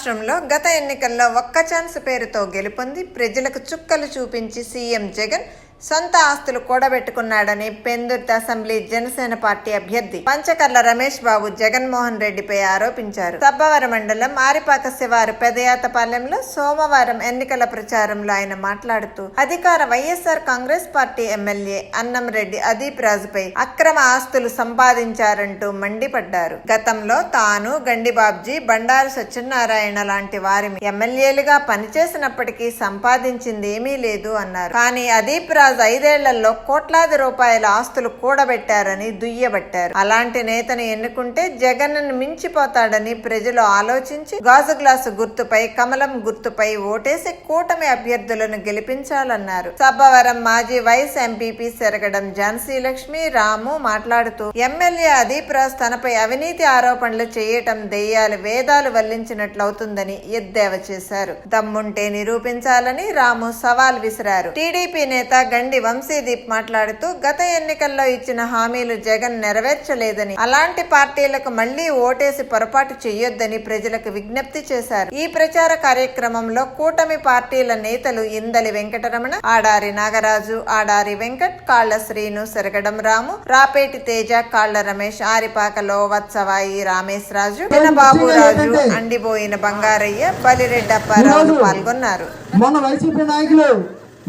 రాష్ట్రంలో గత ఎన్నికల్లో ఒక్క ఛాన్స్ పేరుతో గెలుపొంది ప్రజలకు చుక్కలు చూపించి సీఎం జగన్ సొంత ఆస్తులు కూడబెట్టుకున్నాడని పెందుర్తి అసెంబ్లీ జనసేన పార్టీ అభ్యర్థి పంచకర్ల రమేష్ బాబు జగన్మోహన్ రెడ్డిపై ఆరోపించారు. సబ్బవరం మండలం ఆరిపాక శివారు పెదయాతపాలెంలో సోమవారం ఎన్నికల ప్రచారంలో ఆయన మాట్లాడుతూ అధికార YSR Congress party MLA Annamreddy Adeep రాజుపై అక్రమ ఆస్తులు సంపాదించారంటూ మండిపడ్డారు. గతంలో తాను గండిబాబ్జీ బండారు సత్యనారాయణ లాంటి వారి ఎమ్మెల్యేలుగా పనిచేసినప్పటికీ సంపాదించింది ఏమీ లేదు అన్నారు. కానీ అదీప్ రాజు ఐదేళ్ళలో కోట్లాది రూపాయల ఆస్తులు కూడబెట్టారని దుయ్యబట్టారు. అలాంటి నేతను ఎన్నుకుంటే జగన్ మించిపోతాడని ప్రజలు ఆలోచించి గాజు గ్లాసు గుర్తుపై కమలం గుర్తుపై ఓటేసి కూటమి అభ్యర్థులను గెలిపించాలన్నారు. సబ్బవరం మాజీ వైస్ ఎంపీపీ సెరగడం ఝాన్సీ లక్ష్మి రాము మాట్లాడుతూ ఎమ్మెల్యే అదీప్ రాజ్ తనపై అవినీతి ఆరోపణలు చేయటం దెయ్యాలు వేదాలు వల్లించినట్లవుతుందని ఎద్దేవా చేశారు. దమ్ముంటే నిరూపించాలని రాము సవాల్ విసిరారు. టీడీపీ నేత గండి వంశీదీప్ మాట్లాడుతూ గత ఎన్నికల్లో ఇచ్చిన హామీలు జగన్ నెరవేర్చలేదని అలాంటి పార్టీలకు మళ్ళీ ఓటేసి పొరపాటు చేయొద్దని ప్రజలకు విజ్ఞప్తి చేశారు. ఈ ప్రచార కార్యక్రమంలో కూటమి పార్టీల నేతలు ఇందలి వెంకటరమణ ఆడారి నాగరాజు ఆడారి వెంకట్ కాళ్ళ శ్రీను సెరగడం రాము రాపేటి తేజ కాళ్ళ రమేష్ ఆరిపాకలో వత్సవాయి రామేశ్ రాజు బాబు రాజు అండిపోయిన బంగారయ్య బలిరెడ్డప్పారావు పాల్గొన్నారు. మొన్న వైసీపీ నాయకులు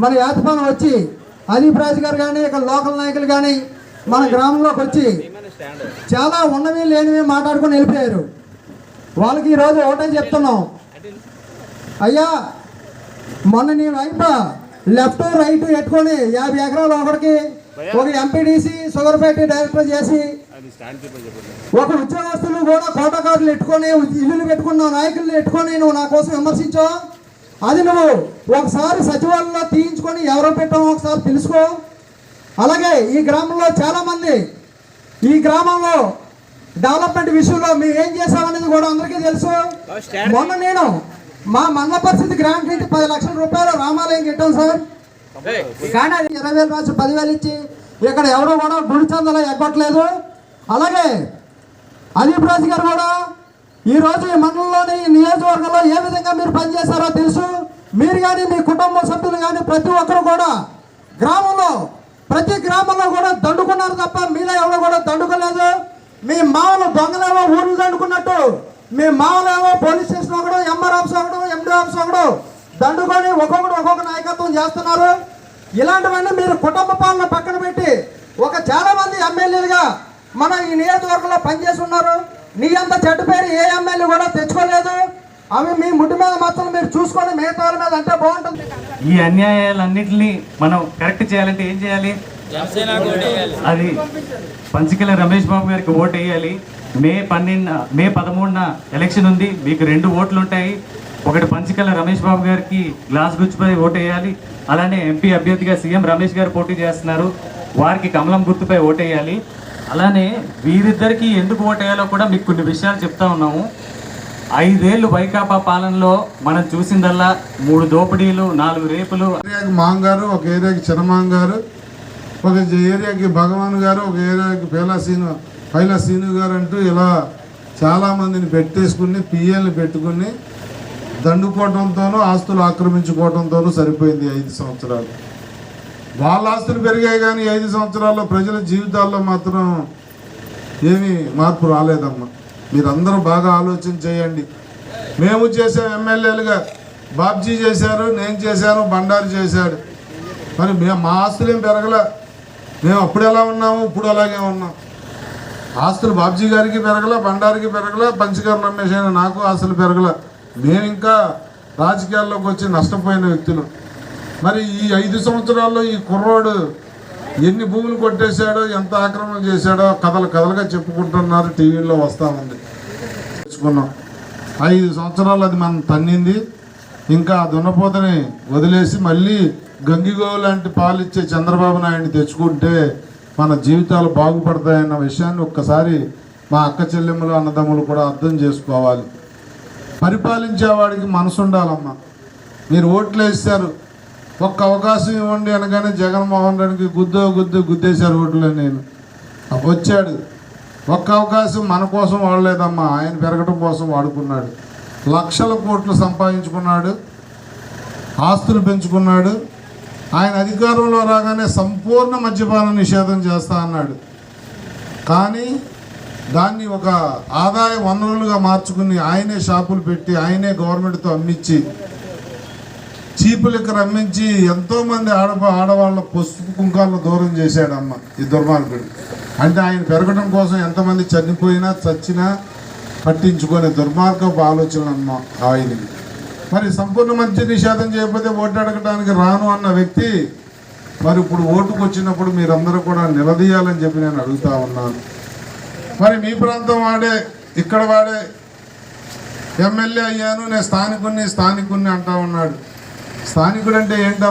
మన యాతపాలెం వచ్చి అదీప్ రాజు గారు కానీ ఇక్కడ లోకల్ నాయకులు కానీ మన గ్రామంలోకి వచ్చి చాలా ఉన్నవి లేనివి మాట్లాడుకొని వెళ్ళిపోయారు. వాళ్ళకి ఈరోజు ఒకటే చెప్తున్నాం. అయ్యా మొన్న నీ వైపు లెఫ్ట్ రైట్ పెట్టుకొని యాభై ఎకరాలు ఒకటికి ఒక ఎంపీడీసీ షుగర్ ఫ్యాక్టరీ డైరెక్టర్ చేసి ఒక ఉద్యోగస్తులు కూడా కోటకారులు పెట్టుకొని ఇల్లులు పెట్టుకున్న నాయకులు పెట్టుకొని నువ్వు నా కోసం విమర్శించావు? అది నువ్వు ఒకసారి సచివాలయంలో తీయించుకొని ఎవరో పెట్టామో ఒకసారి తెలుసుకో. అలాగే ఈ గ్రామంలో చాలామంది ఈ గ్రామంలో డెవలప్మెంట్ విషయంలో మేము ఏం చేసామనేది కూడా అందరికీ తెలుసు. మొన్న నేను మా మండల పరిస్థితి గ్రాంట్ నుంచి పది లక్షల రూపాయలు రామాలయం కట్టాం సార్. కానీ అది ఇరవై వేలు రాసి పదివేలు ఇచ్చి ఇక్కడ ఎవరో కూడా గుడి చందలో ఎగ్గొట్టలేదు. అలాగే అదీప్ రాజు గారు కూడా ఈ రోజు ఈ మండలంలోని ఈ నియోజకవర్గంలో ఏ విధంగా మీరు పనిచేశారో తెలుసు. మీరు కానీ మీ కుటుంబ సభ్యులు కానీ ప్రతి ఒక్కరు కూడా గ్రామంలో ప్రతి గ్రామంలో కూడా దండుకున్నారు తప్ప మీలో ఎవరు కూడా దండుకోలేదు. మీ మామలు దొంగలేమో ఊర్లు దండుకున్నట్టు మీ మామూలేమో పోలీస్ స్టేషన్ ఒకడు ఎంఆర్ ఆఫీస్ ఒకడు ఎండి ఆఫీస్ ఒకడు దండుకొని ఒక్కొక్కడు ఒక్కొక్క నాయకత్వం చేస్తున్నారు. ఇలాంటివన్నీ మీరు కుటుంబ పాలన పక్కన పెట్టి ఒక చాలా మంది ఎమ్మెల్యేలుగా మన ఈ నియోజకవర్గంలో పనిచేస్తున్నారు నీ అంత చెడ్డ పేరు ఏ ఎమ్మెల్యే కూడా తెచ్చుకోలేదు. అవి మీ ముడ్డు మీద మాత్రం మీరు చూసుకొని మిగతా మీద అంటే బాగుంటుంది. ఈ అన్యాయాలన్నింటినీ మనం కరెక్ట్ చేయాలంటే ఏం చేయాలి. అది పంచకిల రమేష్ బాబు గారికి ఓటు వేయాలి. మే పన్నెండు మే పదమూడున ఎలక్షన్ ఉంది. మీకు రెండు ఓట్లు ఉంటాయి. ఒకటి పంచకల రమేష్ బాబు గారికి గ్లాస్ గుచ్చిపై ఓటు వేయాలి. అలానే ఎంపీ అభ్యర్థిగా సీఎం రమేష్ గారు పోటీ చేస్తున్నారు. వారికి కమలం గుర్తుపై ఓటు వేయాలి. అలానే వీరిద్దరికి ఎందుకు ఓటేయాలో కూడా మీకు కొన్ని విషయాలు చెప్తా ఉన్నాము. ఐదేళ్ళు వైకాపా పాలనలో మనం చూసిందల్లా మూడు దోపిడీలు నాలుగు రేపులు. ఏరియాకి మాంగ్ గారు ఒక ఏరియాకి చిన్నమాంగ్ గారు ఒక ఏరియాకి భగవాన్ గారు ఒక ఏరియాకి పేలా సీను పైలా సీను గారు అంటూ ఇలా చాలామందిని పెట్టేసుకుని పిఎల్ని పెట్టుకుని దండుకోవడంతోనూ ఆస్తులు ఆక్రమించుకోవడంతోనూ సరిపోయింది ఐదు సంవత్సరాలు. వాళ్ళ ఆస్తులు పెరిగాయి కానీ ఐదు సంవత్సరాల్లో ప్రజల జీవితాల్లో మాత్రం ఏమీ మార్పు రాలేదమ్మా. మీరందరూ బాగా ఆలోచన చేయండి. మేము చేసాం ఎమ్మెల్యేలుగా బాబ్జీ చేశారు నేను చేశాను బండారు చేశాడు. మరి మేము మా ఆస్తులు ఏం పెరగలే. మేము అప్పుడు ఎలా ఉన్నాము ఇప్పుడు అలాగే ఉన్నాం. ఆస్తులు బాబ్జీ గారికి పెరగలే బండారికి పెరగలే పంచగారు రమేష్ అయిన నాకు ఆస్తులు పెరగలే. మేము ఇంకా రాజకీయాల్లోకి వచ్చి నష్టపోయిన వ్యక్తులు. మరి ఈ ఐదు సంవత్సరాల్లో ఈ కుర్రోడు ఎన్ని భూములు కొట్టేశాడో ఎంత ఆక్రమణ చేశాడో కథలు కథలుగా చెప్పుకుంటున్నారు టీవీలో వస్తూ ఉంది తెచ్చుకున్నాం ఐదు సంవత్సరాలు అది మనం తన్నింది. ఇంకా దున్నపోతని వదిలేసి మళ్ళీ గంగిగో లాంటి పాలిచ్చే చంద్రబాబు నాయుడిని తెచ్చుకుంటే మన జీవితాలు బాగుపడతాయన్న విషయాన్ని ఒక్కసారి మా అక్క చెల్లెమ్మలు అన్నదమ్ములు కూడా అర్థం చేసుకోవాలి. పరిపాలించేవాడికి మనసు ఉండాలమ్మా మీరు ఓట్లు వేస్తారు. ఒక్క అవకాశం ఇవ్వండి అనగానే జగన్మోహన్ రెడ్డికి గుద్దో గుద్దు గుద్దేశారు ఓట్లో నేను. వచ్చాడు. ఒక్క అవకాశం మన కోసం వాడలేదమ్మా. ఆయన పెరగటం కోసం వాడుకున్నాడు. లక్షల కోట్లు సంపాదించుకున్నాడు. ఆస్తులు పెంచుకున్నాడు. ఆయన అధికారంలో రాగానే సంపూర్ణ మద్యపాన నిషేధం చేస్తా అన్నాడు. కానీ దాన్ని ఒక ఆదాయ వనరులుగా మార్చుకుని ఆయనే షాపులు పెట్టి ఆయనే గవర్నమెంట్తో అమ్మిచ్చి చీపులకు రమ్మించి ఎంతోమంది ఆడ ఆడవాళ్ళ పసుపు కుంకాలను దూరం చేశాడమ్మ ఈ దుర్మార్గుడు. అంటే ఆయన పెరగడం కోసం ఎంతమంది చనిపోయినా చచ్చినా పట్టించుకునే దుర్మార్గపు ఆలోచన అమ్మ ఆయనకి. మరి సంపూర్ణ మంచి నిషేధం చేయకపోతే ఓటు అడగడానికి రాను అన్న వ్యక్తి మరి ఇప్పుడు ఓటుకు వచ్చినప్పుడు మీరందరూ కూడా నిలదీయాలని చెప్పి నేను అడుగుతా ఉన్నాను. మరి మీ ప్రాంతం వాడే ఇక్కడ వాడే ఎమ్మెల్యే అయ్యాను నేను స్థానికుని స్థానికుడిని అంటా ఉన్నాడు. స్థానికుడు అంటే ఏంటమ్మా?